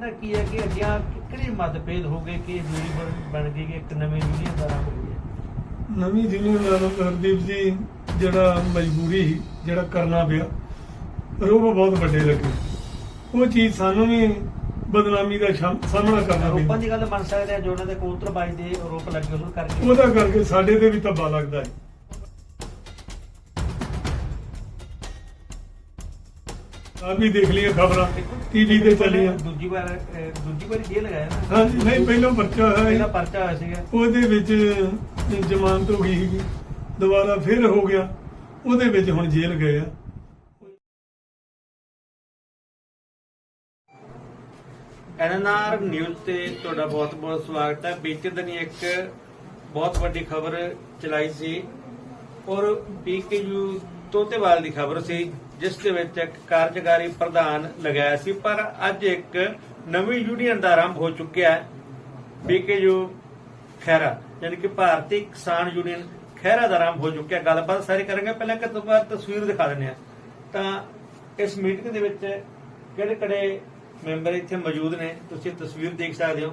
ਲੱਗਦਾ ਕੀ ਹੈ ਕਿ ਅੱਗੇ ਕਿਹੜੇ ਮਤਭੇਦ ਹੋ ਗਏ ਕਿ ਯੂਨੀਵਰ ਬਣ ਗਈ ਕਿ ਇੱਕ ਨਵੇਂ ਯੂਨੀਅਨ ਦਾ ਹੋ ਗਿਆ ਨਵੀਂ ਯੂਨੀਅਨ ਨਾਲ ਹਰਦੀਪ ਜੀ ਜਿਹੜਾ ਮਜਬੂਰੀ ਜਿਹੜਾ ਕਰਨਾ ਪਿਆ ਰੋਬ ਬਹੁਤ ਵੱਡੇ ਲੱਗੇ। ਉਹ ਚੀਜ਼ ਸਾਨੂੰ ਵੀ ਬਦਨਾਮੀ ਦਾ ਸਾਹਮਣਾ ਕਰਨਾ ਆਰੋਪਾਂ ਪੈਂਦਾ। ਦੀ ਗੱਲ ਮੰਨ ਸਕਦੇ ਆ ਜੋ ਉਹਨਾਂ ਦੇ ਕਬੂਤਰਬਾਜ਼ ਦੇ ਆਰੋਪ ਲੱਗੇ ਉਸ ਕਰਕੇ। ਉਹਦਾ ਕਰਕੇ ਸਾਡੇ ਤੇ ਵੀ ਧੱਬਾ ਲੱਗਦਾ ਹੈ। ਆ ਵੀ ਦੇਖ ਲਈਆਂ ਖਬਰਾਂ ਟੀਵੀ ਤੇ ਚੱਲੀਆਂ। ਦੂਜੀ ਵਾਰ ਦੂਜੀ ਵਾਰੀ ਜੇਲ੍ਹ ਲਗਾਇਆ ਨਾ। ਹਾਂਜੀ ਨਹੀਂ ਪਹਿਲਾਂ ਪਰਚਾ ਹੋਇਆ ਪਹਿਲਾ ਸੀ। ਪਰਚਾ ਹੋਇਆ ਸੀਗਾ। ਉਹਦੇ ਵਿੱਚ ਜ਼ਮਾਨਤ ਹੋ ਗਈ ਸੀਗੀ। ਦੁਬਾਰਾ ਫਿਰ ਹੋ ਗਿਆ। ਉਹਦੇ ਵਿੱਚ ਹੁਣ ਜੇਲ੍ਹ ਗਏ ਆ। ਐਨਐਨਆਰ ਨਿਊਜ਼ ਤੇ ਤੁਹਾਡਾ ਬਹੁਤ-ਬਹੁਤ ਸਵਾਗਤ ਹੈ। ਬੀਤੇ ਦਿਨ ਇੱਕ ਬਹੁਤ ਵੱਡੀ ਖਬਰ ਚਲਾਈ ਸੀ ਔਰ ਪੀਕੇਯੂ ਤੋਤੇਵਾਲ ਦੀ ਖਬਰ ਸੀ। ਜਿਸ ਦੇ ਵਿੱਚ ਇੱਕ ਕਾਰਜਕਾਰੀ ਪ੍ਰਧਾਨ ਲਗਾਇਆ ਸੀ, ਪਰ ਅੱਜ ਇੱਕ ਨਵੀਂ ਯੂਨੀਅਨ ਦਾ ਆਰੰਭ ਹੋ ਚੁੱਕਿਆ ਹੈ। ਪੀਕੇਯੂ ਖੈਰਾ ਯਾਨੀ ਕਿ ਭਾਰਤੀ ਕਿਸਾਨ ਯੂਨੀਅਨ ਖੈਰਾ ਦਾ ਆਰੰਭ ਹੋ ਚੁੱਕਿਆ ਗੱਲਬਾਤ ਸਾਰੀ ਕਰਾਂਗੇ। ਪਹਿਲਾਂ ਇੱਕ ਦੁਬਾਰਾ ਤਸਵੀਰ ਦਿਖਾ ਦਿੰਦੇ ਆ ਤਾਂ ਇਸ ਮੀਟਿੰਗ ਦੇ ਵਿੱਚ ਕਿਹੜੇ ਕਿਹੜੇ ਮੈਂਬਰ ਇੱਥੇ ਮੌਜੂਦ ਨੇ, ਤੁਸੀਂ ਤਸਵੀਰ ਦੇਖ ਸਕਦੇ ਹੋ।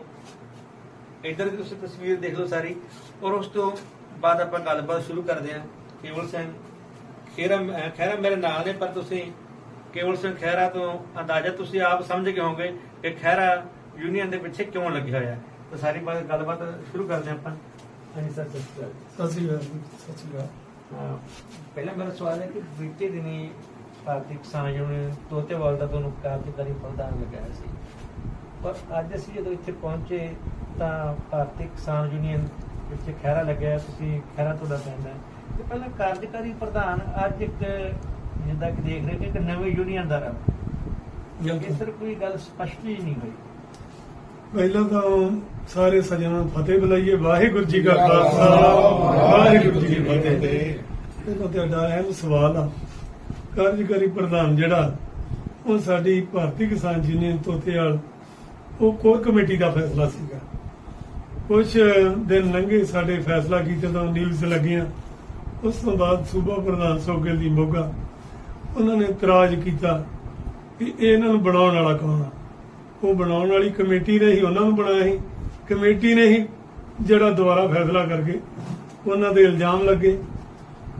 ਇੱਧਰ ਦੀ ਤੁਸੀਂ ਤਸਵੀਰ ਦੇਖ ਲਓ ਸਾਰੀ। ਔਰ ਉਸ ਤੋਂ ਬਾਅਦ ਆਪਾਂ ਗੱਲਬਾਤ ਸ਼ੁਰੂ ਕਰਦੇ ਹਾਂ। ਕੇਵਲ ਸਿੰਘ ਖੇਰਾ ਖਹਿਰਾ ਮੇਰੇ ਨਾਲ ਨੇ ਪਰ ਤੁਸੀਂ ਕੇਵਲ ਸਿੰਘ ਖਹਿਰਾ ਤੋਂ ਅੰਦਾਜ਼ਾ ਤੁਸੀਂ ਆਪ ਸਮਝ ਗਏ ਹੋਵੋਗੇ ਕਿ ਖਹਿਰਾ ਯੂਨੀਅਨ ਦੇ ਪਿੱਛੇ ਕਿਉਂ ਲੱਗਿਆ ਹੋਇਆ ਹੈ। ਤਾਂ ਸਾਰੀ ਬਾਤ ਗੱਲਬਾਤ ਸ਼ੁਰੂ ਕਰਦੇ ਆਪਾਂ। ਹਾਂਜੀ ਸਰ ਸਤਿ ਸ਼੍ਰੀ ਅਕਾਲ। ਸਤਿ ਸ਼੍ਰੀ ਅਕਾਲ ਪਹਿਲਾ ਮੇਰਾ ਸਵਾਲ ਹੈ ਕਿ ਬੀਤੇ ਦਿਨੀ ਭਾਰਤੀ ਕਿਸਾਨ ਯੂਨੀਅਨ ਤੋਤੇਵਾਲ ਦਾ ਤੁਹਾਨੂੰ ਕਾਰਜਕਾਰੀ ਪ੍ਰਧਾਨ ਲਗਾਇਆ ਸੀ। ਪਰ ਅੱਜ ਅਸੀਂ ਜਦੋਂ ਇੱਥੇ ਪਹੁੰਚੇ ਤਾਂ ਭਾਰਤੀ ਕਿਸਾਨ ਯੂਨੀਅਨ ਵਿੱਚ ਖਹਿਰਾ ਲੱਗਿਆ ਤੁਸੀਂ ਖਹਿਰਾ ਤੁਹਾਡਾ ਪੈਂਦਾ ਹੈ। ਤੇ ਪਹਿਲਾਂ ਕਾਰਜਕਾਰੀ ਪ੍ਰਧਾਨ ਅੱਜ ਇੱਕ ਜਿੱਦਾਂ ਕਿ ਦੇਖ ਰਹੇ ਕਿ ਇੱਕ ਨਵੇਂ ਯੂਨੀਅਨ ਦਾ ਰੰਗ ਕਿਉਂਕਿ ਸਰ ਕੋਈ ਗੱਲ ਸਪਸ਼ਟ ਹੀ ਨਹੀਂ ਹੋਈ। ਪਹਿਲਾਂ ਤਾਂ ਸਾਰੇ ਸੱਜਣਾਂ ਫਤਿਹ ਬੁਲਾਈਏ ਵਾਹਿਗੁਰੂ ਜੀ ਕਾ ਖਾਲਸਾ ਵਾਹਿਗੁਰੂ ਜੀ ਕੀ ਫਤਿਹ। ਪਹਿਲਾਂ ਤੁਹਾਡਾ ਅਹਿਮ ਸਵਾਲ ਆ ਕਾਰਜਕਾਰੀ ਪ੍ਰਧਾਨ ਜਿਹੜਾ ਉਹ ਸਾਡੀ ਭਾਰਤੀ ਕਿਸਾਨ ਯੂਨੀਅਨ ਤੋਤੇਵਾਲ ਉਹ ਕੋਰ ਕਮੇਟੀ ਦਾ ਫੈਸਲਾ ਸੀਗਾ। ਕੁਝ ਦਿਨ ਲੰਘੇ ਸਾਡੇ ਫੈਸਲਾ ਕੀਤੇ ਤੋਂ ਨਿਊਜ਼ ਲੱਗੀਆਂ। ਉਸ ਤੋਂ ਬਾਅਦ ਸੂਬਾ ਪ੍ਰਧਾਨ ਸੋਗਲ ਦੀ ਮੋਗਾ, ਉਹਨਾਂ ਨੇ ਇਤਰਾਜ਼ ਕੀਤਾ ਕਿ ਇਹਨਾਂ ਨੂੰ ਬਣਾਉਣ ਵਾਲਾ ਕੌਣ ਆ? ਉਹ ਬਣਾਉਣ ਵਾਲੀ ਕਮੇਟੀ ਨੇ ਹੀ ਉਹਨਾਂ ਨੂੰ ਬਣਾਇਆ ਸੀ। ਕਮੇਟੀ ਨੇ ਹੀ ਜਿਹੜਾ ਦੁਬਾਰਾ ਫੈਸਲਾ ਕਰਕੇ ਉਹਨਾਂ ਦੇ ਇਲਜ਼ਾਮ ਲੱਗੇ।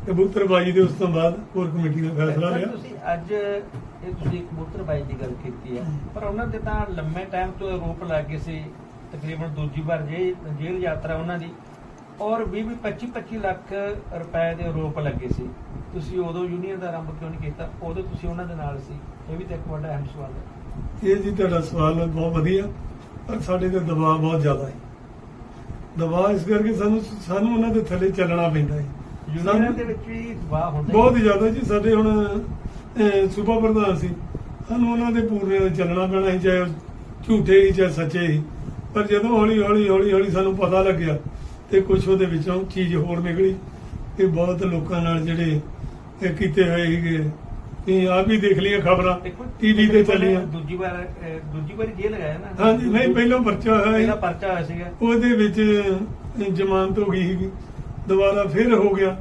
ਕਬੂਤਰਬਾਜੀ ਦੇ ਉਸ ਤੋਂ ਬਾਅਦ ਹੋਰ ਕਮੇਟੀ ਨੇ ਫੈਸਲਾ ਲਿਆ। ਤੁਸੀਂ ਅੱਜ ਇਹ ਤੁਸੀਂ ਕਬੂਤਰਬਾਜੀ ਦੀ ਗੱਲ ਕੀਤੀ ਹੈ ਪਰ ਉਹਨਾਂ ਤੇ ਤਾਂ ਲੰਮੇ ਟਾਈਮ ਤੋਂ ਆਰੋਪ ਲੱਗੇ ਸੀ। ਤਕਰੀਬਨ ਦੂਜੀ ਵਾਰ ਜੇ ਜੇਲ੍ਹ ਯਾਤਰਾ ਉਹਨਾਂ ਦੀ ਔਰ 20 25 25 ਲੱਖ ਰੁਪਏ ਦੇ ਆਰੋਪ ਲੱਗੇ ਸੀ। ਤੁਸੀਂ ਉਦੋਂ ਯੂਨੀਅਨ ਦਾ ਆਰੰਭ ਕਿਉਂ ਨਹੀਂ ਕੀਤਾ? ਉਦੋਂ ਤੁਸੀਂ ਉਹਨਾਂ ਦੇ ਨਾਲ ਸੀ। ਇਹ ਵੀ ਤਾਂ ਇੱਕ ਵੱਡਾ ਅਹਿਮ ਸਵਾਲ ਹੈ। ਇਹ ਜੀ ਤੁਹਾਡਾ ਸਵਾਲ ਬਹੁਤ ਵਧੀਆ ਪਰ ਸਾਡੇ ਤੇ ਦਬਾਅ ਬਹੁਤ ਜ਼ਿਆਦਾ ਹੈ। ਦਬਾਅ ਇਸ ਕਰਕੇ ਸਾਨੂੰ ਸਾਨੂੰ ਉਹਨਾਂ ਦੇ ਥੱਲੇ ਚੱਲਣਾ ਪੈਂਦਾ ਹੈ। ਯੂਨੀਅਨ ਦੇ ਵਿੱਚ ਵੀ ਵਾਹ ਹੁੰਦਾ ਹੀ ਬਹੁਤ ਹੀ ਜ਼ਿਆਦਾ ਜੀ ਸਾਡੇ ਹੁਣ ਸੂਬਾ ਪ੍ਰਧਾਨ ਸੀ। ਸਾਨੂੰ ਉਹਨਾਂ ਦੇ ਪੂਰੇ ਚੱਲਣਾ ਪੈਣਾ ਸੀ ਚਾਹੇ ਝੂਠੇ ਹੀ ਚਾਹੇ ਸੱਚੇ ਹੀ। ਪਰ ਜਦੋਂ ਹੌਲੀ ਹੌਲੀ ਹੌਲੀ ਹੌਲੀ ਸਾਨੂੰ ਪਤਾ ਲੱਗਿਆ ਤੇ ਕੁਝ ਉਹਦੇ ਵਿੱਚੋਂ ਚੀਜ਼ ਹੋਰ ਨਿਕਲੀ ਤੇ ਬਹੁਤ ਲੋਕਾਂ ਨਾਲ ਜਿਹੜੇ ਇਹ ਕੀਤੇ ਹੋਏ ਸੀਗੇ। ਤੇ ਆਪ ਵੀ ਦੇਖ ਲਈਆਂ ਖਬਰਾਂ ਟੀਵੀ ਤੇ ਚੱਲੀਆਂ। ਦੂਜੀ ਵਾਰ ਦੂਜੀ ਵਾਰੀ ਜੇਲ੍ਹ ਲਗਾਇਆ ਨਾ। ਹਾਂਜੀ ਨਹੀਂ ਪਹਿਲਾਂ ਪਰਚਾ ਹੋਇਆ ਪਹਿਲਾ। ਪਰਚਾ ਹੋਇਆ ਸੀਗਾ। ਉਹਦੇ ਵਿੱਚ ਜ਼ਮਾਨਤ ਹੋ ਗਈ ਸੀਗੀ। ਦੁਬਾਰਾ ਫਿਰ ਹੋ ਗਿਆ।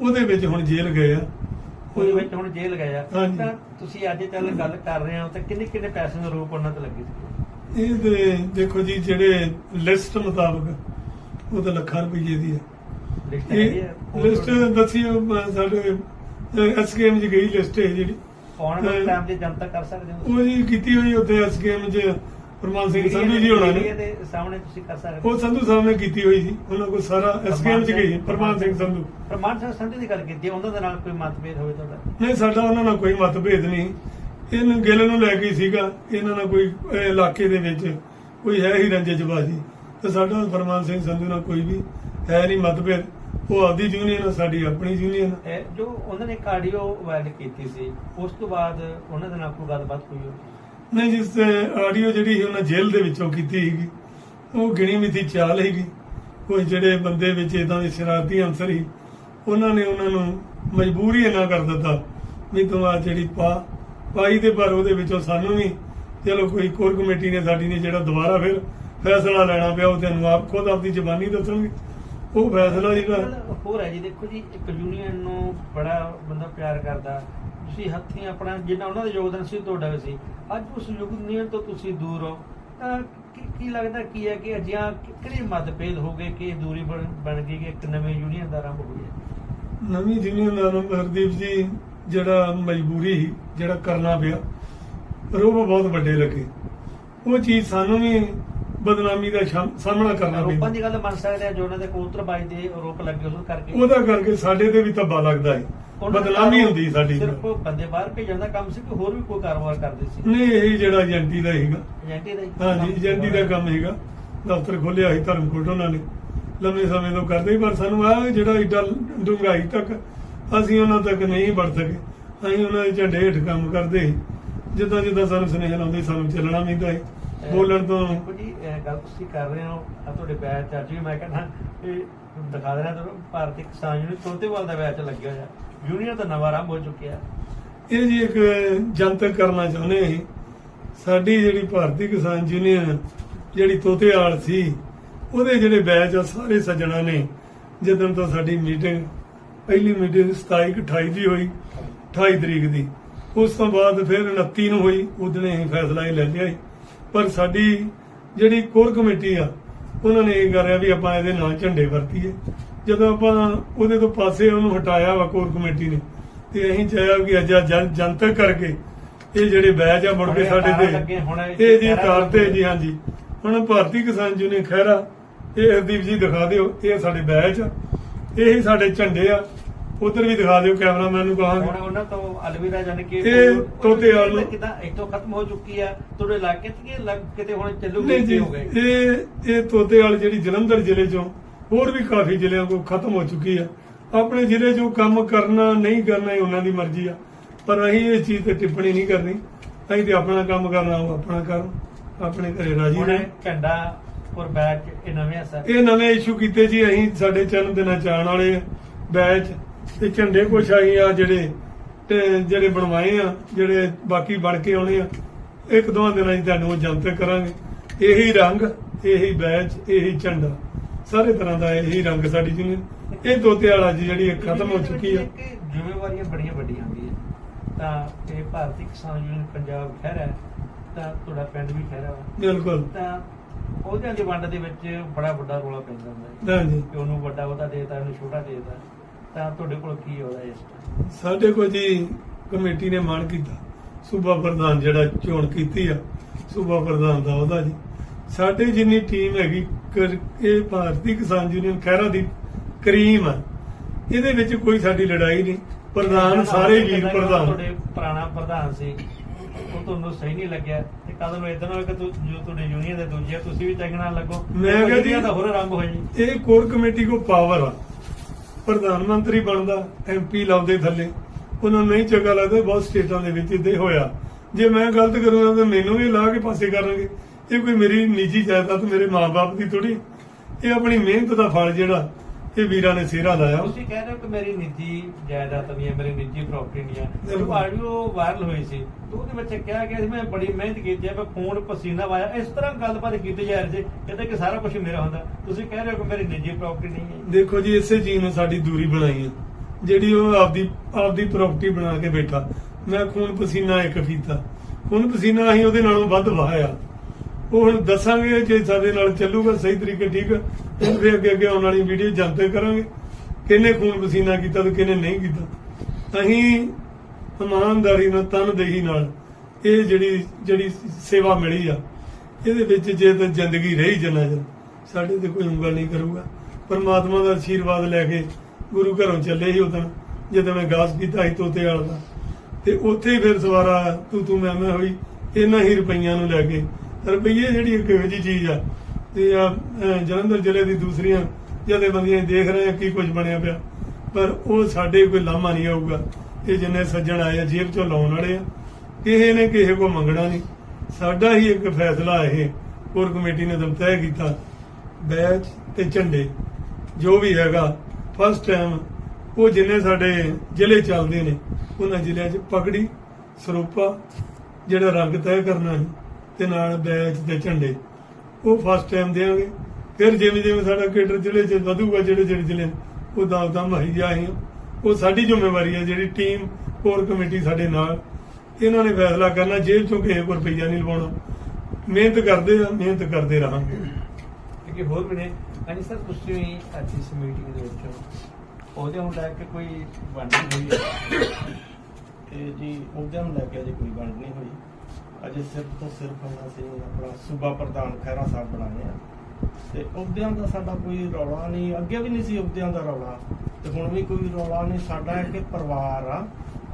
ਉਹਦੇ ਵਿੱਚ ਹੁਣ ਜੇਲ੍ਹ ਗਏ ਆ। ਉਹਦੇ ਵਿੱਚ ਹੁਣ ਜੇਲ੍ਹ ਲਗਾਇਆ ਹਾਂਜੀ। ਤਾਂ ਤੁਸੀਂ ਅੱਜ ਚੱਲ ਗੱਲ ਕਰ ਰਹੇ ਹੋ ਤਾਂ ਕਿੰਨੇ ਕਿੰਨੇ ਪੈਸੇ ਦੇ ਰੂਪ ਉਹਨਾਂ ਤੇ ਲੱਗੇ ਸੀ? ਇਹ ਦੇਖੋ ਜੀ ਜਿਹੜੇ ਲਿਸਟ ਮੁਤਾਬਕ ਉਹ ਤਾਂ ਲੱਖਾਂ ਰੁਪਏ ਦੀ ਹੈ। ਇਹ ਲਿਸਟ ਦੱਸੀ ਸਾਡੇ ਐਸਕੇਐਮ ਚ ਗਈ ਲਿਸਟ ਹੈ ਜਿਹੜੀ। ਅਹ, ਟਾਈਮ ਤੇ ਜਨਤਾ ਕਰ ਸਕਦੇ ਹੋ? ਉਹ ਜੀ ਕੀਤੀ ਹੋਈ ਉੱਥੇ ਐਸਕੇਐਮ ਚ ਪਰਮਾਨ ਸਿੰਘ ਸੰਧੂ ਜੀ ਹੋਣਾ ਨੇ। ਦੇ ਸਾਹਮਣੇ ਤੁਸੀਂ ਕਰ ਸਕਦੇ ਉਹ ਸੰਧੂ ਸਾਹਿਬ ਨੇ ਕੀਤੀ ਹੋਈ ਸੀ। ਉਹਨਾਂ ਕੋਲ ਸਾਰਾ ਐਸਕੇਐਮ ਚ ਗਈ ਪਰਮਾਨ ਸਿੰਘ। ਸੰਧੂ। ਪ੍ਰਮਾਨ ਸਿੰਘ ਸੰਧੂ ਦੀ ਗੱਲ ਕੀਤੀ ਉਹਨਾਂ ਦੇ ਨਾਲ ਕੋਈ ਮਤਭੇਦ ਹੋਵੇ ਤੁਹਾਡਾ? ਨਹੀਂ ਸਾਡਾ ਉਹਨਾਂ ਨਾਲ ਕੋਈ ਮਤਭੇਦ ਨਹੀਂ। ਇਹਨੂੰ ਗਿੱਲ ਨੂੰ ਲੈ ਕੇ ਸੀਗਾ। ਇਹਨਾਂ ਨਾਲ ਕੋਈ ਇਲਾਕੇ ਦੇ ਵਿੱਚ ਕੋਈ ਹੈ ਹੀ ਰੰਜਿਸ਼ਬਾਜ਼ੀ ਤੇ ਸਾਡਾ ਫਰਮਾਨ ਸਿੰਘ ਸੰਧੂ ਨਾਲ ਕੋਈ ਵੀ ਹੈ ਨਹੀਂ ਮਤਭੇਦ। ਉਹ ਆਪਦੀ ਯੂਨੀਅਨ ਸਾਡੀ ਆਪਣੀ ਯੂਨੀਅਨ ਜੋ ਉਹਨਾਂ ਨੇ ਕਾਰਡੀਓ ਵਾਇਰਲ ਕੀਤੀ ਸੀ ਉਸ ਤੋਂ ਬਾਅਦ ਉਹਨਾਂ ਦੇ ਨਾਲ ਕੋਈ ਗੱਲਬਾਤ ਹੋਈ ਹੋ ਨਹੀਂ ਜਿਸ ਆਡੀਓ ਜਿਹੜੀ ਸੀ ਉਹਨਾਂ ਜੇਲ੍ਹ ਦੇ ਵਿੱਚੋਂ ਕੀਤੀ ਸੀਗੀ। ਉਹ ਗਿਣੀ ਮਿੱਥੀ ਚਾਲ ਸੀਗੀ। ਕੋਈ ਜਿਹੜੇ ਬੰਦੇ ਵਿੱਚ ਇਦਾਂ ਦੇ ਸ਼ਰਾਰਤੀ ਅੰਸਰ ਸੀ ਉਹਨਾਂ ਨੇ ਉਹਨਾਂ ਨੂੰ ਮਜਬੂਰੀ ਨਾ ਕਰ ਦਿੱਤਾ ਵੀ ਤੂੰ ਆ ਜਿਹੜੀ ਪਾ ਪਾਈ ਤੇ ਪਰ ਉਹਦੇ ਵਿੱਚੋਂ ਸਾਨੂੰ ਵੀ ਚਲੋ ਕੋਈ ਕੋਰ ਕਮੇਟੀ ਨੇ ਸਾਡੀ ਨੇ ਜਿਹੜਾ ਦੁਬਾਰਾ ਫਿਰ ਫੈਸਲਾ ਲੈਣਾ ਪਿਆ ਉਹ ਤੈਨੂੰ ਆਪ ਖੁਦ ਆਪਦੀ ਜ਼ਬਾਨੀ ਦੱਸਣਗੇ। ਉਹ ਫੈਸਲਾ ਜਿਹੜਾ ਹੋਰ ਹੈ ਜੀ ਦੇਖੋ ਜੀ ਇੱਕ ਯੂਨੀਅਨ ਨੂੰ ਬੜਾ ਬੰਦਾ ਪਿਆਰ ਕਰਦਾ। ਤੁਸੀਂ ਹੱਥੀਂ ਆਪਣਾ ਜਿੰਨਾ ਉਹਨਾਂ ਦਾ ਯੋਗਦਾਨ ਸੀ ਤੁਹਾਡਾ ਵੀ ਸੀ। ਅੱਜ ਉਸ ਯੂਨੀਅਨ ਤੋਂ ਤੁਸੀਂ ਦੂਰ ਹੋ। ਤਾਂ ਕੀ- ਲੱਗਦਾ ਕੀ ਹੈ ਕਿ ਅਜਿਹਾ ਕਿਹੜੇ ਮਤਭੇਦ ਹੋ ਗਏ ਕਿ ਦੂਰੀ ਬਣ ਗਈ ਕਿ ਇੱਕ ਨਵੇਂ ਯੂਨੀਅਨ ਦਾ ਆਰੰਭ ਹੋ ਗਿਆ? ਨਵੀਂ ਯੂਨੀਅਨ ਦਾ ਨਾਮ ਹਰਦੀਪ ਜੀ ਜਿਹੜਾ ਮਜਬੂਰੀ ਸੀ ਜਿਹੜਾ ਕਰਨਾ ਪਿਆ ਰੋਬ ਬਹੁਤ ਵੱਡੇ ਲੱਗੇ। ਉਹ ਚੀਜ਼ ਸਾਨੂੰ ਵੀ ਬਦਨਾਮੀ ਦਾ ਸ਼ਾਮ- ਸਾਹਮਣਾ ਕਰਨਾ ਪੈਂਦਾ। ਦੀ ਗੱਲ ਮੰਨ ਸਕਦੇ ਆ ਜੋ ਉਹਨਾਂ ਦੇ ਕਬੂਤਰਬਾਜ਼ ਦੇ ਆਰੋਪ ਲੱਗੇ ਉਸ ਕਰਕੇ। ਉਹਦਾ ਕਰਕੇ ਸਾਡੇ ਤੇ ਵੀ ਧੱਬਾ ਲੱਗਦਾ ਹੈ। ਉਹਨਾਂ ਦਾ ਬਦਨਾਮੀ ਹੁੰਦੀ ਸਾਡੀ ਸਿਰਫ ਬੰਦੇ ਬਾਹਰ ਭੇਜਣ ਦਾ ਕੰਮ ਸੀ ਕਿ ਹੋਰ ਵੀ ਕੋਈ ਕਾਰੋਬਾਰ ਕਰਦੇ ਸੀ? ਨਹੀਂ ਇਹ ਜਿਹੜਾ ਏਜੰਟੀ ਦਾ ਸੀਗਾ। ਏਜੰਟੀ ਦਾ ਹੀ। ਹਾਂਜੀ ਏਜੰਟੀ ਦਾ ਕੰਮ ਹੈਗਾ ਦਫ਼ਤਰ ਖੋਲਿਆ ਸੀ ਧਰਮਕੋਟ ਉਹਨਾਂ ਨੇ। ਲੰਮੇ ਸਮੇਂ ਤੋਂ ਕਰਦੇ ਸੀ, ਪਰ ਸਾਨੂੰ ਆ ਜਿਹੜਾ ਏਡਾ ਡੂੰਘਾਈ ਤੱਕ ਅਸੀਂ ਉਹਨਾਂ ਤੱਕ ਨਹੀਂ ਵੜ ਸਕੇ। ਅਸੀਂ ਉਹਨਾਂ ਦੇ ਝੰਡੇ ਹੇਠ ਕੰਮ ਕਰਦੇ ਸੀ। ਜਿੱਦਾਂ ਜਿੱਦਾਂ ਸਾਨੂੰ ਸੁਨੇਹਾ ਲਾਉਂਦੇ ਸਾਨੂੰ ਚੱਲਣਾ ਪੈਂਦਾ ਹੈ ਬੋਲਣ ਤੋਂ। ਦੇਖੋ ਜੀ ਗੱਲ ਤੁਸੀਂ ਕਰ ਰਹੇ ਹੋ ਆ ਤੁਹਾਡੇ ਬੈਚ ਅੱਜ ਵੀ ਮੈਂ ਕਹਿੰਦਾ ਇਹ ਦਿਖਾ ਦੇਣਾ ਤੁਹਾਨੂੰ ਭਾਰਤੀ ਕਿਸਾਨ ਯੂਨੀਅਨ ਚੌਥੇਵਾਲ ਦਾ ਬੈਚ ਲੱਗਿਆ ਹੋਇਆ। ਯੂਨੀਅਨ ਤਾਂ ਨਵਾਂ ਆਰੰਭ ਹੋ ਚੁੱਕਿਆ ਇਹ ਜੀ ਇੱਕ ਜਨਤਕ ਕਰਨਾ ਚਾਹੁੰਦੇ ਅਸੀਂ। ਸਾਡੀ ਜਿਹੜੀ ਭਾਰਤੀ ਕਿਸਾਨ ਯੂਨੀਅਨ ਜਿਹੜੀ ਤੋਤੇਆਲ ਸੀ ਉਹਦੇ ਜਿਹੜੇ ਬੈਚ ਆ ਸਾਰੇ ਸੱਜਣਾ ਨੇ। ਜਦੋਂ ਤੋਂ ਸਾਡੀ ਮੀਟਿੰਗ ਪਹਿਲੀ ਮੀਟਿੰਗ 27 ਕੁ 28 ਦੀ ਹੋਈ 28 ਤਰੀਕ ਦੀ। ਉਸ ਤੋਂ ਬਾਅਦ ਫਿਰ 29 ਨੂੰ ਹੋਈ ਉਦਣੇ ਅਸੀਂ ਫੈਸਲਾ ਇਹ ਲੈ ਲਿਆ ਪਰ ਸਾਡੀ ਜਿਹੜੀ ਕੋਰ ਕਮੇਟੀ ਆ ਉਹਨਾਂ ਨੇ ਇਹ ਕਰਿਆ ਵੀ ਆਪਾਂ ਇਹਦੇ ਨਾਲ ਝੰਡੇ ਵਰਤੀਏ। ਜਦੋਂ ਆਪਾਂ ਉਹਦੇ ਤੋਂ ਪਾਸੇ ਉਹਨੂੰ ਹਟਾਇਆ ਵਾ ਕੋਰ ਕਮੇਟੀ ਨੇ ਤੇ ਅਸੀਂ ਚਾਹਿਆ ਕਿ ਅੱਜ ਜਨਤਕ ਕਰਕੇ ਇਹ ਜਿਹੜੇ ਬੈਚ ਆ ਮੁੜ ਕੇ ਸਾਡੇ ਤੇ ਇਹ ਜੀ ਤਾਰ ਤੇ। ਜੀ ਹਾਂਜੀ। ਹੁਣ ਭਾਰਤੀ ਕਿਸਾਨ ਯੂਨੀਅਨ ਖਹਿਰਾ ਇਹ ਹਰਦੀਪ ਜੀ ਦਿਖਾ ਦਿਓ ਇਹ ਸਾਡੇ ਬੈਚ ਆ ਇਹ ਹੀ ਸਾਡੇ ਝੰਡੇ ਆ। ਉਧਰ ਵੀ ਦਿਖਾ ਦਿਓ ਕੈਮਰਾਮੈਨ ਨੂੰ ਹੁਣ ਕਹਾਂਗੇ ਉਹਨਾਂ ਤੋਂ ਅਲਵਿਦਾ ਜਾਨ ਕੇ ਇਹ ਤੋਤੇਵਾਲ ਨੂੰ- ਕਿਦਾਂ ਇੱਥੋਂ ਖਤਮ ਹੋ ਚੁੱਕੀ ਆ? ਤੁਹਾਡੇ ਇਲਾਕੇ 'ਚ ਕਿ ਲੱਗ ਕਿਤੇ ਹੁਣ ਚੱਲੂਗੀ ਨਹੀਂ ਜੀ ਹੋ ਗਏ? ਇਹ ਇਹ ਤੋਤੇ ਵਾਲੀ ਜਿਹੜੀ ਜਲੰਧਰ ਜ਼ਿਲ੍ਹੇ ਚੋਂ ਹੋਰ ਵੀ ਕਾਫੀ ਜ਼ਿਲ੍ਹਿਆਂ ਕੋ ਖਤਮ ਹੋ ਚੁੱਕੀ ਆ। ਆਪਣੇ ਜ਼ਿਲ੍ਹੇ 'ਚੋਂ ਕੰਮ ਕਰਨਾ ਨਹੀਂ ਕਰਨਾ ਇਹ ਉਹਨਾਂ ਦੀ ਮਰਜ਼ੀ ਆ। ਪਰ ਅਸੀਂ ਇਹ ਚੀਜ਼ ਤੇ ਟਿੱਪਣੀ ਨਹੀਂ ਕਰਨੀ। ਅਸੀਂ ਤੇ ਆਪਣਾ ਕੰਮ ਕਰਨਾ ਉਹ ਆਪਣਾ ਕਰਨ ਆਪਣੇ ਘਰੇ ਰਾਜੀ ਹੁਣ ਰਹੇ ਇਹ ਝੰਡਾ ਔਰ ਬੈਚ ਇਹ ਨਵੇਂ ਆ ਸਰ। ਇਹ ਨਵੇਂ ਇਸ਼ੂ ਕੀਤੇ ਜੀ ਅਸੀਂ ਸਾਡੇ ਜਨਮ ਦਿਨਾਂ ਚ ਆਉਣ ਵਾਲੇ ਆ, ਬੈਚ ਤੇ ਝੰਡੇ ਕੁਛ ਆਈ ਆ ਜਿਹੜੇ ਤੇ ਜਿਹੜੇ ਬਣਵਾਏ ਆ ਜਿਹੜੇ ਬਾਕੀ ਬਣ ਕੇ ਆਉਣੇ ਆ ਇੱਕ ਦੋ ਦਿਨਾਂ 'ਚ ਤੁਹਾਨੂੰ ਜਨਤਕ ਕਰਾਂਗੇ। ਇਹੀ ਰੰਗ ਇਹੀ ਬੈਚ ਇਹੀ ਝੰਡਾ ਸਾਰੇ ਤਰ੍ਹਾਂ ਦਾ ਇਹੀ ਰੰਗ ਸਾਡੀ ਯੂਨੀਅਨ ਇਹ ਤੋਤੇ ਵਾਲਾ ਜੀ ਜਿਹੜੀ ਖਤਮ ਹੋ ਚੁੱਕੀ ਆ। ਜ਼ਿੰਮੇਵਾਰੀਆਂ ਬੜੀਆਂ ਵੱਡੀਆਂ ਹੁੰਦੀਆਂ। ਤਾਂ ਇਹ ਭਾਰਤੀ ਕਿਸਾਨ ਯੂਨੀਅਨ ਪੰਜਾਬ ਖਹਿਰਾ ਹੈ ਤਾਂ ਤੁਹਾਡਾ ਪਿੰਡ ਵੀ ਖਹਿਰਾ ਵਾ ਬਿਲਕੁਲ। ਤਾਂ ਉਹਦਿਆਂ ਦੀ ਵੰਡ ਦੇ ਵਿੱਚ ਬੜਾ ਵੱਡਾ ਰੋਲਾ ਪੈਂਦਾ ਹੁੰਦਾ ਹੈ। ਹਾਂਜੀ। ਕਿ ਉਹਨੂੰ ਵੱਡਾ ਉਹਦਾ ਦੇਤਾ ਉਹਨੂੰ ਛੋਟਾ ਦੇਤਾ। ਤਾਂ ਤੁਹਾਡੇ ਕੋਲ ਕੀ ਉਹਦਾ ਇਸ time? ਸਾਡੇ ਕੋਲ ਜੀ ਕਮੇਟੀ ਨੇ ਮਾਣ ਕੀਤਾ। ਸੂਬਾ ਪ੍ਰਧਾਨ ਜਿਹੜਾ ਚੋਣ ਕੀਤੀ ਆ ਸੂਬਾ ਪ੍ਰਧਾਨ ਦਾ ਉਹਦਾ ਜੀ। ਸਾਡੇ ਜਿੰਨੀ ਟੀਮ ਹੈਗੀ ਕਰ- ਇਹ ਭਾਰਤੀ ਕਿਸਾਨ ਯੂਨੀਅਨ ਖਹਿਰਾ ਦੀ ਕਰੀਮ ਆ। ਇਹਦੇ ਵਿੱਚ ਕੋਈ ਸਾਡੀ ਲੜਾਈ ਨਹੀਂ। ਪ੍ਰਧਾਨ ਸਾਰੇ ਵੀਰ ਪ੍ਰਧਾਨ। ਤੁਹਾਡੇ ਪੁਰਾਣਾ ਪ੍ਰਧਾਨ ਸੀ ਉਹ ਤੁਹਾਨੂੰ ਸਹੀ ਨਹੀਂ ਲੱਗਿਆ। ਤੇ ਕੱਲ ਨੂੰ ਇਦਾਂ ਹੋਵੇ ਕਿ ਤੂੰ ਜੋ ਤੁਹਾਡੇ ਯੂਨੀਅਨ ਦੇ ਦੂਜੇ ਆ, ਤੁਸੀਂ ਵੀ ਚੰਗਣਾ ਲੱਗੋ। ਮੈਂ ਕਿਹਾ ਜੀ- ਦਾ ਹੋਰ ਆਰੰਭ ਹੋ ਜੀ। ਇਹ ਕੋਰ ਕਮੇਟੀ ਕੋ ਪਾਵਰ ਆ। ਪ੍ਰਧਾਨ ਮੰਤਰੀ ਬਣਦਾ ਐਮਪੀ ਲਾਉਂਦੇ ਥੱਲੇ। ਉਹਨਾਂ ਨੂੰ ਨਹੀਂ ਚੰਗਾ ਲੱਗਦਾ, ਬਹੁਤ ਸਟੇਟਾਂ ਦੇ ਵਿੱਚ ਇਦਾਂ ਹੋਇਆ। ਜੇ ਮੈਂ ਗਲਤ ਕਰੂੰਗਾ ਤਾਂ ਮੈਨੂੰ ਵੀ ਲਾ ਕੇ ਪਾਸੇ ਕਰਨਗੇ। ਇਹ ਕੋਈ ਮੇਰੀ ਨਿੱਜੀ ਜਾਇਦਾਦ ਮੇਰੇ ਮਾਪੇ ਦੀ ਥੋੜੀ ਇਹ ਆਪਣੀ ਮਿਹਨਤ ਦਾ ਫਲ ਜਿਹੜਾ ਇਹ ਵੀਰਾਂ ਨੇ ਸਿਹਰਾ ਲਾਇਆ। ਤੁਸੀਂ ਕਹਿ ਰਹੇ ਹੋ ਕਿ ਮੇਰੀ ਨਿੱਜੀ ਜਾਇਦਾਦ ਨਹੀਂ ਹੈ ਮੇਰੀ ਨਿੱਜੀ ਪ੍ਰਾਪਰਟੀ ਨਹੀਂ ਹੈ। ਉਹ ਆਡੀਓ ਵਾਇਰਲ ਹੋਈ ਸੀ ਤੇ ਉਹਦੇ ਵਿੱਚ ਕਿਹਾ ਗਿਆ ਸੀ ਮੈਂ ਬੜੀ ਮਿਹਨਤ ਕੀਤੀ ਹੈ ਮੈਂ ਖੂਨ ਪਸੀਨਾ ਵਾਇਆ। ਇਸ ਤਰ੍ਹਾਂ ਗੱਲਬਾਤ ਕੀਤੀ ਜਾ ਰਹੀ ਸੀ ਕਹਿੰਦੇ ਕਿ ਸਾਰਾ ਕੁਝ ਮੇਰਾ ਹੁੰਦਾ। ਤੁਸੀਂ ਕਹਿ ਰਹੇ ਹੋ ਕਿ ਮੇਰੀ ਨਿੱਜੀ ਪ੍ਰਾਪਰਟੀ ਨਹੀਂ ਹੈ। ਦੇਖੋ ਜੀ ਇਸੇ ਚੀਜ਼ ਨੇ ਸਾਡੀ ਦੂਰੀ ਬਣਾਈ ਹੈ। ਜਿਹੜੀ ਉਹ ਆਪਦੀ ਆਪਦੀ ਪ੍ਰਾਪਰਟੀ ਬਣਾ ਕੇ ਬੈਠਾ। ਮੈਂ ਖੂਨ ਪਸੀਨਾ ਇੱਕ ਕੀਤਾ। ਖੂਨ ਪਸੀਨਾ ਅਸੀਂ ਉਹਦੇ ਨਾਲੋਂ ਵੱਧ ਵਹਾਇਆ ਉਹ ਹੁਣ ਦੱਸਾਂਗੇ ਜੇ ਸਾਡੇ ਨਾਲ ਚੱਲੂਗਾ ਸਹੀ ਤਰੀਕੇ ਠੀਕ ਹੈ ਫਿਰ ਅੱਗੇ ਅੱਗੇ ਆਉਣ ਵਾਲੀ ਵੀਡੀਓ ਜਨਤਕ ਕਰਾਂਗੇ। ਕਿਹਨੇ ਖੂਨ ਪਸੀਨਾ ਕੀਤਾ ਤੇ ਕਿਹਨੇ ਨਹੀਂ ਕੀਤਾ। ਅਸੀਂ ਇਮਾਨਦਾਰੀ ਨਾਲ, ਤਨਦੇਹੀ ਨਾਲ ਇਹ ਜਿਹੜੀ ਜਿਹੜੀ ਸੇਵਾ ਮਿਲੀ ਆ, ਇਹਦੇ ਵਿੱਚ ਜੇ ਤਾਂ ਜ਼ਿੰਦਗੀ ਰਹੀ ਜਨਾ ਜਨ, ਸਾਡੇ ਤੇ ਕੋਈ ਉਂਗਲ ਨਹੀਂ ਕਰੂਗਾ। ਪਰਮਾਤਮਾ ਦਾ ਆਸ਼ੀਰਵਾਦ ਲੈ ਕੇ ਗੁਰੂ ਘਰੋਂ ਚੱਲੇ ਸੀ ਉਦੋਂ, ਜਦੋਂ ਮੈਂ ਗਾਸ ਕੀਤਾ ਸੀ ਤੋਤੇ ਵਾਲਾ ਦਾ। ਤੇ ਉੱਥੇ ਹੀ ਫਿਰ ਸਵਾਰਾ ਤੂੰ ਤੂੰ ਮੈਂ ਮੈਂ ਹੋਈ, ਇਹਨਾਂ ਹੀ ਰੁਪਈਆਂ ਨੂੰ ਲੈ ਕੇ। ਰੁਪਈਏ ਜਿਹੜੀ ਇੱਕ ਇਹੋ ਜਿਹੀ ਚੀਜ਼ ਆ ਤੇ ਜਲੰਧਰ ਜ਼ਿਲ੍ਹੇ ਦੀ ਦੂਸਰੀਆਂ ਜਥੇਬੰਦੀਆਂ ਦੇਖ ਰਹੇ ਆ ਕੀ ਕੁਝ ਬਣਿਆ ਪਿਆ। ਪਰ ਉਹ ਸਾਡੇ ਕੋਈ ਲਾਮਾ ਨਹੀਂ ਆਊਗਾ। ਇਹ ਜਿੰਨੇ ਸੱਜਣ ਆਏ ਆ, ਜੇਬ ਚੋਂ ਲਾਉਣ ਵਾਲੇ ਆ। ਕਿਸੇ ਨੇ ਕਿਸੇ ਕੋ ਮੰਗਣਾ ਨਹੀਂ। ਸਾਡਾ ਹੀ ਇੱਕ ਫੈਸਲਾ ਇਹ, ਕੋਰ ਕਮੇਟੀ ਨੇ ਤਾਂ ਤੈਅ ਕੀਤਾ, ਬੈਚ ਤੇ ਝੰਡੇ। ਜੋ ਵੀ ਹੈਗਾ ਫਸਟ ਟਾਈਮ ਉਹ ਜਿੰਨੇ ਸਾਡੇ ਜ਼ਿਲ੍ਹੇ ਚੱਲਦੇ ਨੇ, ਉਹਨਾਂ ਜ਼ਿਲ੍ਹਿਆਂ 'ਚ ਪਗੜੀ, ਸਰੂਪਾ, ਜਿਹੜਾ ਰੰਗ ਤੈਅ ਕਰਨਾ ਹੈ ਤੇ ਨਾਲ ਬੈਚ ਤੇ ਝੰਡੇ। ਉਹ ਫਸਟ ਟਾਈਮ ਦੇਵਾਂਗੇ। ਫਿਰ ਜਿਵੇਂ ਜਿਵੇਂ ਸਾਡਾ ਕੇਡਰ ਜ਼ਿਲ੍ਹੇ 'ਚ ਵਧੂਗਾ ਜਿਹੜੇ ਜਿਹੜੇ ਜ਼ਿਲ੍ਹੇ ਉਹ ਦਮ ਦਮ ਹੀ ਜਾਏ ਉਹ ਸਾਡੀ ਜ਼ਿੰਮੇਵਾਰੀ ਹੈ ਜਿਹੜੀ ਟੀਮ ਕੋਰ ਕਮੇਟੀ ਸਾਡੇ ਨਾਲ। ਇਹਨਾਂ ਨੇ ਫੈਸਲਾ ਕਰਨਾ ਜੇਬ ਚੋਂ ਕਿਸੇ ਕੋਲ ਰੁਪਈਆ ਨਹੀਂ ਲਵਾਉਣਾ। ਮਿਹਨਤ ਕਰਦੇ ਆ ਮਿਹਨਤ ਕਰਦੇ ਰਹਾਂਗੇ। ਕਿਉਂਕਿ ਹੋਰ ਵੀ ਨੇ ਹਾਂਜੀ ਸਰ ਤੁਸੀਂ ਵੀ ਅੱਜ ਇਸ ਮੀਟਿੰਗ ਦੇ ਵਿੱਚ ਉਹਦੇ ਹੁਣ ਲੈ ਕੇ ਕੋਈ ਵੰਡ ਹੋਈ ਹੈ? ਇਹ ਜੀ ਉਹਦਿਆਂ ਨੂੰ ਲੈ ਕੇ ਅਜੇ ਕੋਈ ਵੰਡ ਨਹੀਂ ਹੋਈ। ਅਜੇ ਸਿਰਫ ਤੋਂ ਸਿਰਫ ਅਸੀਂ ਆਪਣਾ ਸੂਬਾ ਪ੍ਰਧਾਨ ਖੈਰਾ ਸਾਹਿਬ ਬਣਾਏ ਆ। ਤੇ ਉਹਦਿਆਂ ਦਾ ਸਾਡਾ ਕੋਈ ਰੌਲਾ ਨਹੀਂ ਅੱਗੇ ਵੀ ਨਹੀਂ ਸੀ ਉਹਦਿਆਂ ਦਾ ਰੌਲਾ। ਤੇ ਹੁਣ ਵੀ ਕੋਈ ਰੌਲਾ ਨਹੀਂ ਸਾਡਾ ਇੱਕ ਪਰਿਵਾਰ ਆ।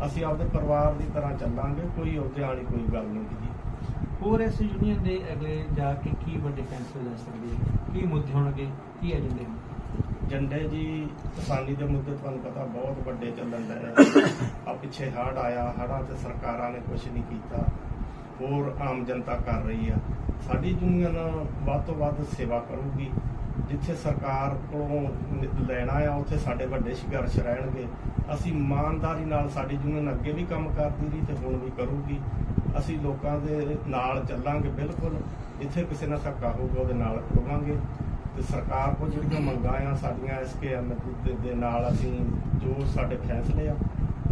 ਅਸੀਂ ਆਪਦੇ ਪਰਿਵਾਰ ਦੀ ਤਰ੍ਹਾਂ ਚੱਲਾਂਗੇ ਕੋਈ ਉਹਦਿਆਂ ਵਾਲੀ ਕੋਈ ਗੱਲ ਨਹੀਂ ਜੀ ਹੋਰ ਇਸ ਯੂਨੀਅਨ ਦੇ ਅਗਲੇ ਜਾ ਕੇ ਕੀ ਵੱਡੇ ਫੈਸਲੇ ਲੈ ਸਕਦੇ? ਕੀ ਮੁੱਦੇ ਹੋਣਗੇ? ਕੀ ਏਜੰਡੇ ਝੰਡੇ ਜੀ ਕਿਸਾਨੀ ਦੇ ਮੁੱਦੇ ਤੁਹਾਨੂੰ ਪਤਾ ਬਹੁਤ ਵੱਡੇ ਚੱਲਣ ਦੇ ਆ। ਪਿੱਛੇ ਹੜ੍ਹ ਆਇਆ ਹੜ੍ਹਾਂ ਤੇ ਸਰਕਾਰਾਂ ਨੇ ਕੁਝ ਨਹੀਂ ਕੀਤਾ। ਹੋਰ ਆਮ ਜਨਤਾ ਕਰ ਰਹੀ ਆ। ਸਾਡੀ ਯੂਨੀਅਨ ਵੱਧ ਤੋਂ ਵੱਧ ਸੇਵਾ ਕਰੂਗੀ। ਜਿੱਥੇ ਸਰਕਾਰ ਕੋਲੋਂ ਲੈਣਾ ਆ, ਉੱਥੇ ਸਾਡੇ ਵੱਡੇ ਸੰਘਰਸ਼ ਰਹਿਣਗੇ। ਅਸੀਂ ਇਮਾਨਦਾਰੀ ਨਾਲ ਸਾਡੀ ਯੂਨੀਅਨ ਅੱਗੇ ਵੀ ਕੰਮ ਕਰਦੀ ਰਹੀ ਤੇ ਹੁਣ ਵੀ ਕਰੂਗੀ। ਅਸੀਂ ਲੋਕਾਂ ਦੇ ਨਾਲ ਚੱਲਾਂਗੇ ਬਿਲਕੁਲ। ਜਿੱਥੇ ਕਿਸੇ ਨਾਲ ਧੱਕਾ ਹੋਊਗਾ, ਉਹਦੇ ਨਾਲ ਖੜਵਾਂਗੇ ਤੇ ਸਰਕਾਰ ਕੋਲ ਜਿਹੜੀਆਂ ਮੰਗਾਂ ਆ, ਸਾਡੀਆਂ ਐਸਕੇਐਮ ਦੇ ਦੇ ਨਾਲ ਅਸੀਂ ਜੋ ਸਾਡੇ ਫੈਸਲੇ ਆ,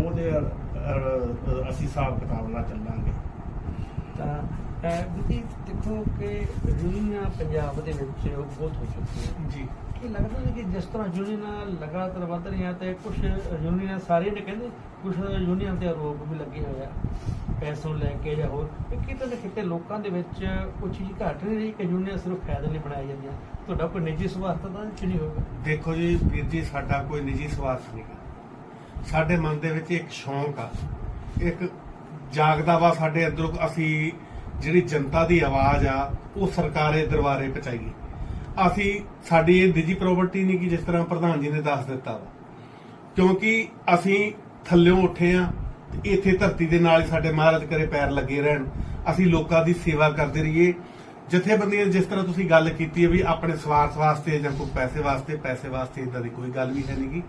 ਉਹਦੇ ਅਸੀਂ ਹਿਸਾਬ ਕਿਤਾਬ ਨਾਲ ਚੱਲਾਂਗੇ। ਤਾਂ ਬੁੱਧੀ ਦੇਖੋ ਕਿ ਯੂਨੀਅਨਾਂ ਪੰਜਾਬ ਦੇ ਵਿੱਚ ਉਹ ਬਹੁਤ ਹੋ ਚੁੱਕੀਆਂ ਜੀ। ਇਹ ਲੱਗਦਾ ਹੈ ਕਿ ਜਿਸ ਤਰ੍ਹਾਂ ਯੂਨੀਅਨਾਂ ਲਗਾਤਾਰ ਵੱਧ ਰਹੀਆਂ ਤੇ ਕੁਝ ਯੂਨੀਅਨਾਂ ਸਾਰੇ ਨੇ ਕਹਿੰਦੇ ਕੁਝ ਯੂਨੀਅਨ ਤੇ ਆਰੋਪ ਵੀ ਲੱਗੇ ਹੋਏ ਆ ਪੈਸੋਂ ਲੈ ਕੇ ਜਾਂ ਹੋਰ। ਕਿਤੇ ਨਾ ਕਿਤੇ ਲੋਕਾਂ ਦੇ ਵਿੱਚ ਉਹ ਚੀਜ਼ ਘਟ ਨਹੀਂ ਰਹੀ ਕਿ ਯੂਨੀਅਨ ਸਿਰਫ ਫਾਇਦੇ ਲਈ ਬਣਾਈ ਜਾਂਦੀਆਂ? ਤੁਹਾਡਾ ਕੋਈ ਨਿੱਜੀ ਸਵਾਰਥ ਤਾਂ ਨਹੀਂ ਹੋਗਾ ਦੇਖੋ ਜੀ ਵੀਰ ਜੀ ਸਾਡਾ ਕੋਈ ਨਿੱਜੀ ਸਵਾਰਥ ਨਹੀਂ ਸਾਡੇ ਮਨ ਦੇ ਵਿੱਚ ਇੱਕ ਸ਼ੌਂਕ ਆ ਇੱਕ ਜਾਗਦਾ ਵਾ ਸਾਡੇ ਅੰਦਰੋਂ, ਅਸੀਂ ਜਿਹੜੀ ਜਨਤਾ ਦੀ ਆਵਾਜ਼ ਆ, ਉਹ ਸਰਕਾਰੇ ਦਰਬਾਰੇ ਪਹੁੰਚਾਈਏ। ਅਸੀਂ, ਸਾਡੀ ਇਹ ਨਿੱਜੀ ਪ੍ਰਾਪਰਟੀ ਨਹੀਂ ਕਿ ਜਿਸ ਤਰ੍ਹਾਂ ਪ੍ਰਧਾਨ ਜੀ ਨੇ ਦੱਸ ਦਿੱਤਾ ਵਾ। ਕਿਉਂਕਿ ਅਸੀਂ ਥੱਲਿਓਂ ਉੱਠੇ ਆ ਇੱਥੇ ਧਰਤੀ ਦੇ ਨਾਲ ਸਾਡੇ ਮਹਾਰਾਜ ਕਰੇ ਪੈਰ ਲੱਗੇ ਰਹਿਣ। ਅਸੀਂ ਲੋਕਾਂ ਦੀ ਸੇਵਾ ਕਰਦੇ ਰਹੀਏ। ਜਥੇਬੰਦੀਆਂ, ਜਿਸ ਤਰ੍ਹਾਂ ਤੁਸੀਂ ਗੱਲ ਕੀਤੀ ਹੈ ਵੀ ਆਪਣੇ ਸਵਾਰਥ ਵਾਸਤੇ ਜਾਂ ਕੋਈ ਪੈਸੇ ਵਾਸਤੇ ਪੈਸੇ ਵਾਸਤੇ ਇਦਾਂ ਦੀ ਕੋਈ ਗੱਲ ਵੀ ਹੈ ਨਹੀਂਗੀ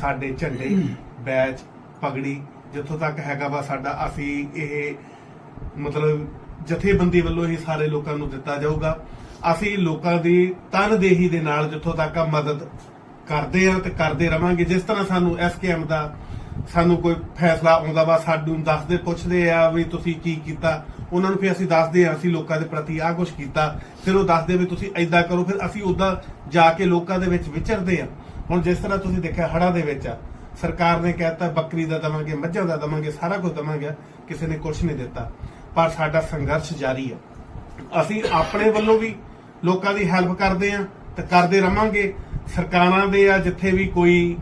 ਸਾਡੇ ਝੰਡੇ ਬੈਚ ਪਗੜੀ ਜਿੱਥੋਂ ਤੱਕ ਹੈਗਾ ਵਾ ਸਾਡਾ, ਅਸੀਂ ਇਹ ਮਤਲਬ ਜਥੇਬੰਦੀ ਵੱਲੋਂ ਹੀ ਸਾਰੇ ਲੋਕਾਂ ਨੂੰ ਦਿੱਤਾ ਜਾਊਗਾ। ਅਸੀਂ ਲੋਕਾਂ ਦੀ ਤਨਦੇਹੀ ਦੇ ਨਾਲ ਜਿੱਥੋਂ ਤੱਕ ਆ ਮਦਦ ਕਰਦੇ ਆ ਤੇ ਕਰਦੇ ਰਵਾਂਗੇ। ਜਿਸ ਤਰ੍ਹਾਂ ਸਾਨੂੰ ਐਸਕੇਐਮ ਦਾ ਸਾਨੂੰ ਕੋਈ ਫੈਸਲਾ ਆਉਂਦਾ ਵਾ, ਸਾਨੂੰ ਦੱਸਦੇ, ਪੁੱਛਦੇ ਆ ਵੀ ਤੁਸੀਂ ਕੀ ਕੀਤਾ। ਉਹਨਾਂ ਨੂੰ ਫਿਰ ਅਸੀਂ ਦੱਸਦੇ ਆ, ਅਸੀਂ ਲੋਕਾਂ ਦੇ ਪ੍ਰਤੀ ਆਹ ਕੁਝ ਕੀਤਾ। ਫਿਰ ਉਹ ਦੱਸਦੇ ਵੀ ਤੁਸੀਂ ਐਦਾਂ ਕਰੋ, ਫਿਰ ਅਸੀਂ ਉਦਾਂ ਜਾ ਕੇ ਲੋਕਾਂ ਦੇ ਵਿੱਚ ਵਿਚਰਦੇ ਆ। ਹੁਣ ਜਿਸ ਤਰ੍ਹਾਂ ਤੁਸੀਂ ਦੇਖਿਆ ਹੜਾ ਦੇ ਵਿੱਚ ਆ ਸਰਕਾਰ ਨੇ ਕਹਿਤਾ, ਬੱਕਰੀ ਦਾ ਦਵਾਂਗੇ, ਮੱਝਾਂ ਦਾ ਦਵਾਂਗੇ, ਸਾਰਾ ਕੁਝ ਦਵਾਂਗੇ, ਕਿਸੇ ਨੇ ਕੁਝ ਨਹੀਂ ਦਿੱਤਾ। ਪਰ ਸਾਡਾ ਸੰਘਰਸ਼ ਜਾਰੀ ਆ। ਅਸੀਂ ਆਪਣੇ ਵੱਲੋਂ ਵੀ ਲੋਕਾਂ ਦੀ ਹੈਲਪ ਕਰਦੇ ਆ ਤੇ ਕਰਦੇ ਰਵਾਂਗੇ। ਸਰਕਾਰਾਂ ਦੇ ਆ, ਜਿੱਥੇ ਵੀ ਕੋਈ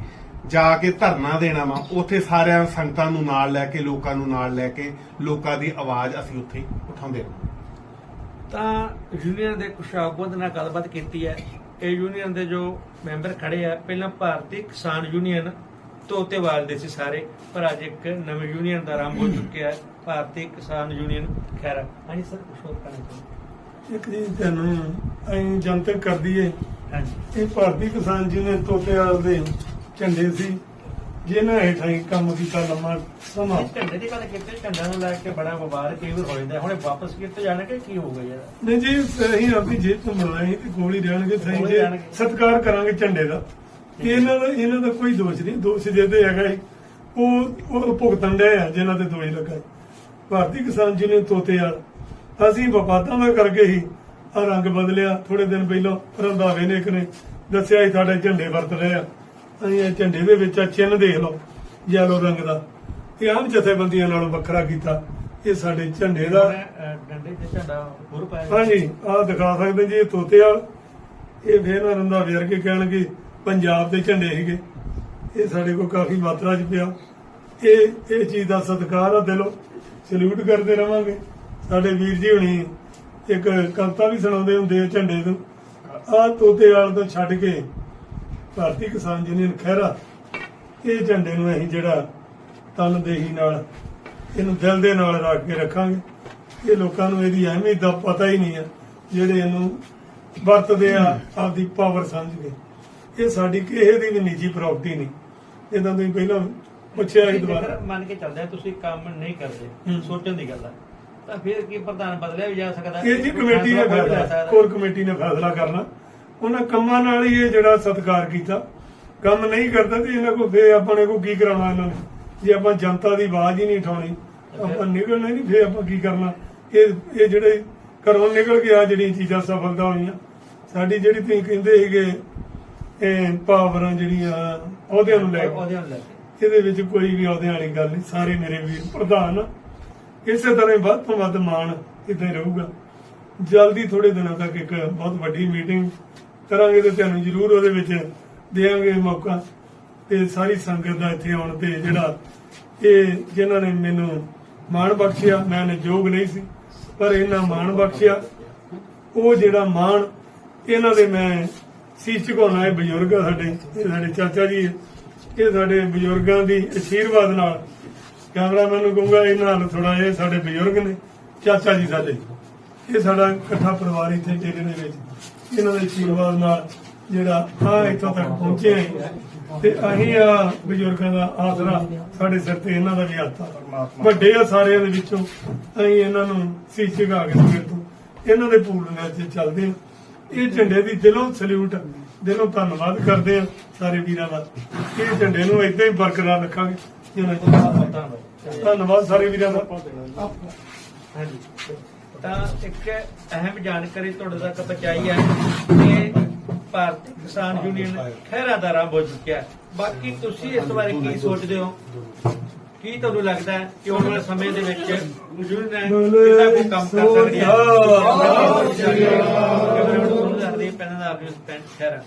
ਜਾ ਕੇ ਧਰਨਾ ਦੇਣਾ ਵਾ, ਉੱਥੇ ਸਾਰਿਆਂ ਸੰਗਤਾਂ ਨੂੰ ਨਾਲ ਲੈ ਕੇ, ਲੋਕਾਂ ਨੂੰ ਨਾਲ ਲੈ ਕੇ, ਲੋਕਾਂ ਦੀ ਆਵਾਜ਼ ਅਸੀਂ ਉੱਥੇ ਉਠਾਉਂਦੇ ਰਹਾਂਗੇ ਤਾਂ ਯੂਨੀਅਨ ਦੇ ਕੁਝ ਆਗੂਆਂ ਨਾਲ ਗੱਲਬਾਤ ਕੀਤੀ ਹੈ। ਇਹ ਯੂਨੀਅਨ ਦੇ ਜੋ ਮੈਂਬਰ ਖੜੇ ਆ, ਪਹਿਲਾਂ ਭਾਰਤੀ ਕਿਸਾਨ ਯੂਨੀਅਨ ਤੋਤੇਵਾਲ ਦੇ ਸੀ ਸਾਰੇ ਪਰ ਅੱਜ ਇੱਕ ਨਵੇਂ ਯੂਨੀਅਨ ਦਾ ਆਰੰਭ ਹੋ ਚੁੱਕਿਆ ਹੈ। ਭਾਰਤੀ ਕਿਸਾਨ ਯੂਨੀਅਨ ਖੈਰਾ ਹਾਂਜੀ ਸਰ ਕੁਝ ਹੋਰ ਕਹਿਣਾ ਚਾਹੁੰਦੇ? ਇੱਕ ਜੀ ਤੁਹਾਨੂੰ ਅਸੀਂ ਜਨਤਕ ਕਰ ਦਈਏ। ਹਾਂਜੀ ਇਹ ਭਾਰਤੀ ਕਿਸਾਨ ਯੂਨੀਅਨ ਤੋਤੇਵਾਲ ਦੇ ਝੰਡੇ ਸੀ। ਜਿਨ੍ਹਾਂ ਹੇਠਾਂ ਹੀ ਕੰਮ ਕੀਤਾ ਲੰਮਾ ਸਮਾਂ। ਝੰਡੇ ਦੀ ਗੱਲ ਕੀਤੀ ਝੰਡਾ ਨੂੰ ਲੈ ਕੇ ਬੜਾ ਵਿਵਾਦ ਕਈ ਵਾਰ ਹੋ ਜਾਂਦਾ। ਹੁਣੇ ਵਾਪਸ ਕਿੱਥੇ ਜਾਣਾ ਕਿ ਕੀ ਹੋਊਗਾ ਯਾਰ? ਨਹੀਂ ਜੀ ਅਸੀਂ ਆਪਣੀ ਜੇਬ ਤੋਂ ਸੀ ਤੇ ਗੋਲੀ ਰਹਿਣਗੇ ਸਹੀ। ਸਤਿਕਾਰ ਕਰਾਂਗੇ ਝੰਡੇ ਦਾ। ਇਹਨਾਂ ਦਾ ਇਹਨਾਂ ਦਾ ਕੋਈ ਦੋਸ਼ ਨਹੀਂ। ਦੋਸ਼ ਜਿਹਦੇ ਹੈਗਾ ਏ, ਉਹ ਉਹ ਭੁਗਤਣ ਦੇ ਆ ਜਿਨ੍ਹਾਂ ਤੇ ਦੋਸ਼ ਲੱਗਾ। ਭਾਰਤੀ ਕਿਸਾਨ ਯੂਨੀਅਨ ਤੋਤੇ ਆ ਅਸੀਂ ਵਪਾਦਾਂ ਦਾ ਕਰਕੇ ਹੀ ਆ ਰੰਗ ਬਦਲਿਆ ਥੋੜੇ ਦਿਨ ਪਹਿਲਾਂ ਰੰਧਾਵੇ ਨੇ ਇੱਕ ਨੇ ਦੱਸਿਆ ਸੀ ਸਾਡੇ ਝੰਡੇ ਵਰਤ ਰਹੇ ਆ। ਅਸੀਂ ਇਹ ਝੰਡੇ ਦੇ ਵਿੱਚ ਆ ਚਿੰਨ੍ਹ ਦੇਖ ਲਓ ਯੈਲੋ ਰੰਗ ਦਾ। ਇਹ ਆਮ ਜਥੇਬੰਦੀਆਂ ਨਾਲੋਂ ਵੱਖਰਾ ਕੀਤਾ। ਇਹ ਸਾਡੇ ਝੰਡੇ ਦਾ ਡੰਡੇ ਤੇ ਝੰਡਾ ਹੋਰ ਪਾਇਆ। ਹਾਂਜੀ ਆਹ ਦਿਖਾ ਸਕਦੇ ਜੀ ਇਹ ਤੋਤੇ ਵਾਲ। ਇਹ ਫੇਰ ਨਾ ਰੰਦਾ ਵੇਰ ਕੇ ਕਹਿਣਗੇ ਪੰਜਾਬ ਦੇ ਝੰਡੇ ਸੀਗੇ। ਇਹ ਸਾਡੇ ਕੋਲ ਕਾਫੀ ਮਾਤਰਾ 'ਚ ਪਿਆ। ਇਹ ਇਹ ਚੀਜ਼ ਦਾ ਸਤਿਕਾਰ ਆ ਦਿਲੋਂ। ਸਲੂਟ ਕਰਦੇ ਰਵਾਂਗੇ। ਸਾਡੇ ਵੀਰ ਜੀ ਹੁਣੀ ਇੱਕ ਕਵਿਤਾ ਵੀ ਸੁਣਾਉਂਦੇ ਹੁੰਦੇ ਆ ਝੰਡੇ ਤੋਂ ਆਹ ਤੋਤੇ ਵਾਲ ਤੋਂ ਛੱਡ ਕੇ ਭਾਰਤੀ ਕਿਸਾਨ ਯੂਨੀਅਨ ਖਹਿਰਾ। ਇਹ ਝੰਡੇ ਨੂੰ ਅਸੀਂ ਜਿਹੜਾ ਤਨਦੇਹੀ ਨਾਲ, ਇਹਨੂੰ ਦਿਲ ਦੇ ਨਾਲ ਰੱਖ ਕੇ ਰੱਖਾਂਗੇ। ਇਹ ਲੋਕਾਂ ਨੂੰ ਇਹਦੀ ਅਹਿਮੀਅਤ ਦਾ ਪਤਾ ਹੀ ਨਹੀਂ ਹੈ ਜਿਹੜੇ ਇਹਨੂੰ ਵਰਤਦੇ ਆ, ਆਪਦੀ ਪਾਵਰ ਸਮਝ ਕੇ। ਇਹ ਸਾਡੀ ਕਿਸੇ ਦੀ ਵੀ ਨਿੱਜੀ ਪ੍ਰਾਪਰਟੀ ਨਹੀਂ। ਜਿੱਦਾਂ ਤੁਸੀਂ ਪਹਿਲਾਂ ਪੁੱਛਿਆ ਸੀ ਦੁਬਾਰਾ। ਮੰਨ ਕੇ ਚੱਲਦੇ ਆ ਤੁਸੀਂ ਕੰਮ ਨਹੀਂ ਕਰਦੇ। ਸੋਚਣ ਦੀ ਗੱਲ ਆ ਤਾਂ ਫਿਰ ਕੀ ਪ੍ਰਧਾਨ ਬਦਲਿਆ ਵੀ ਜਾ ਸਕਦਾ? ਇਹ ਜੀ ਕਮੇਟੀ ਨੇ ਫੈਸਲਾ। ਕੋਰ ਕਮੇਟੀ ਨੇ ਫੈਸਲਾ ਕਰਨਾ। ਉਹਨਾਂ ਕੰਮਾਂ ਨਾਲ ਹੀ ਇਹ ਜਿਹੜਾ ਸਤਿਕਾਰ ਕੀਤਾ। ਕੰਮ ਨਹੀਂ ਕਰਦਾ ਤੇ ਇਹਨਾਂ ਕੋਲ ਫੇਰ ਆਪਣੇ ਕੋਲ ਕੀ ਕਰਾਉਣਾ ਇਹਨਾਂ ਨੇ? ਜੇ ਆਪਾਂ ਜਨਤਾ ਦੀ ਆਵਾਜ਼ ਹੀ ਨਹੀਂ ਉਠਾਉਣੀ ਆਪਾਂ ਨਿਕਲਣਾ ਨਹੀਂ ਫੇਰ ਆਪਾਂ ਕੀ ਕਰਨਾ? ਇਹ ਇਹ ਜਿਹੜੇ ਘਰੋਂ ਨਿਕਲ ਕੇ ਆ ਜਿਹੜੀਆਂ ਚੀਜ਼ਾਂ ਸਫਲਤਾ ਹੋਈਆਂ ਸਾਡੀ ਜਿਹੜੀ ਤੁਸੀਂ ਕਹਿੰਦੇ ਸੀਗੇ ਇਹ ਪਾਵਰਾਂ ਜਿਹੜੀਆਂ ਉਹਦਿਆਂ ਨੂੰ ਲੈ ਕੇ। ਉਹਦੇ ਨਾਲ ਲੈ ਕੇ। ਇਹਦੇ ਵਿੱਚ ਕੋਈ ਵੀ ਅਹੁਦਿਆਂ ਵਾਲੀ ਗੱਲ ਨਹੀਂ ਸਾਰੇ ਮੇਰੇ ਵੀਰ ਪ੍ਰਧਾਨ। ਇਸੇ ਤਰ੍ਹਾਂ ਹੀ ਵੱਧ ਤੋਂ ਵੱਧ ਮਾਣ ਇਦਾਂ ਹੀ ਰਹੂਗਾ। ਜਲਦੀ ਥੋੜੇ ਦਿਨਾਂ ਤੱਕ ਇੱਕ ਬਹੁਤ ਵੱਡੀ ਮੀਟਿੰਗ ਕਰਾਂਗੇ ਤੇ ਤੁਹਾਨੂੰ ਜ਼ਰੂਰ ਉਹਦੇ ਵਿੱਚ ਦੇਵਾਂਗੇ ਮੌਕਾ। ਤੇ ਸਾਰੀ ਸੰਗਤ ਦਾ ਇੱਥੇ ਆਉਣ ਤੇ ਜਿਹੜਾ ਇਹ ਜਿਨ੍ਹਾਂ ਨੇ ਮੈਨੂੰ ਮਾਣ ਬਖਸ਼ਿਆ ਮੈਂ ਨੇ ਯੋਗ ਨਹੀਂ ਸੀ ਪਰ ਇਹਨਾਂ ਮਾਣ ਬਖਸ਼ਿਆ। ਉਹ ਜਿਹੜਾ ਮਾਣ ਇਹਨਾਂ ਦੇ ਮੈਂ ਸੀਸ ਝੁਕਾਉਣਾ ਹੈ ਬਜ਼ੁਰਗ ਆ ਸਾਡੇ ਇਹ ਸਾਡੇ ਚਾਚਾ ਜੀ ਹੈ। ਇਹ ਸਾਡੇ ਬਜ਼ੁਰਗਾਂ ਦੀ ਅਸ਼ੀਰਵਾਦ ਨਾਲ ਕੈਮਰਾਮੈਨ ਨੂੰ ਕਹੂੰਗਾ ਇਹਨਾਂ ਨਾਲ ਥੋੜਾ ਇਹ ਸਾਡੇ ਬਜ਼ੁਰਗ ਨੇ ਚਾਚਾ ਜੀ ਸਾਡੇ। ਇਹ ਸਾਡਾ ਇਕੱਠਾ ਪਰਿਵਾਰ ਇੱਥੇ ਡੇਰੇ ਦੇ ਵਿੱਚ ਇਹਨਾਂ ਦੇ ਅਸ਼ੀਰਵਾਦ ਨਾਲ ਜਿਹੜਾ ਆ ਇੱਥੋਂ ਤੱਕ ਪਹੁੰਚੇ ਹਾਂ। ਤੇ ਅਸੀਂ ਆ ਬਜ਼ੁਰਗਾਂ ਦਾ ਆਸਰਾ ਸਾਡੇ ਸਿਰ ਤੇ ਇਹਨਾਂ ਦਾ ਵੀ ਹੱਥ ਆ। ਪਰਮਾਤਮਾ। ਵੱਡੇ ਆ ਸਾਰਿਆਂ ਦੇ ਵਿੱਚੋਂ ਅਸੀਂ ਇਹਨਾਂ ਨੂੰ ਸੀਸ ਝੁਕਾ ਕੇ ਸਵੇਰ ਤੋਂ ਇਹਨਾਂ ਦੇ ਪੂਰਨਿਆਂ 'ਚ ਚੱਲਦੇ ਆ ਇਹ ਝੰਡੇ ਦੀ ਦਿਲੋਂ ਸਲੂਟ ਦਿਲੋਂ ਧੰਨਵਾਦ ਕਰਦੇ ਆ ਸਾਰੇ ਵੀਰਾਂ ਦਾ। ਇਹ ਝੰਡੇ ਨੂੰ ਇਦਾਂ ਹੀ ਬਰਕਰਾਰ ਰੱਖਾਂਗੇ। ਜਿਵੇਂ ਧੰਨਵਾਦ। ਸਾਰੇ ਵੀਰਾਂ ਦਾ। ਹਾਂਜੀ। ਤਾਂ ਇੱਕ ਅਹਿਮ ਜਾਣਕਾਰੀ ਤੁਹਾਡੇ ਤੱਕ ਪਹੁੰਚਾਈ ਹੈ ਕਿ ਭਾਰਤੀ ਕਿਸਾਨ ਯੂਨੀਅਨ ਖਹਿਰਾ ਦਾ ਆਰੰਭ ਹੋ। ਚੁੱਕਿਆ ਬਾਕੀ ਤੁਸੀਂ ਇਸ ਬਾਰੇ ਕੀ ਸੋਚਦੇ ਹੋ? ਕੀ ਤੁਹਾਨੂੰ ਲੱਗਦਾ ਹੈ ਕਿ ਆਉਣ ਵਾਲੇ ਸਮੇਂ ਦੇ ਵਿੱਚ ਯੂਨੀਅਨ ਕਿੰਨਾ ਕੁ ਕੰਮ ਕਰ ਸਕਦੀ ਹੈ? ਸੋਨਿਹਾ। ਕੈਮਰਾਮੈਨ ਤੁਹਾਨੂੰ ਦੱਸਦੇ ਪੈਨ ਦਾ ਆਪਣੀ ਪੈਨ ਖਹਿਰਾ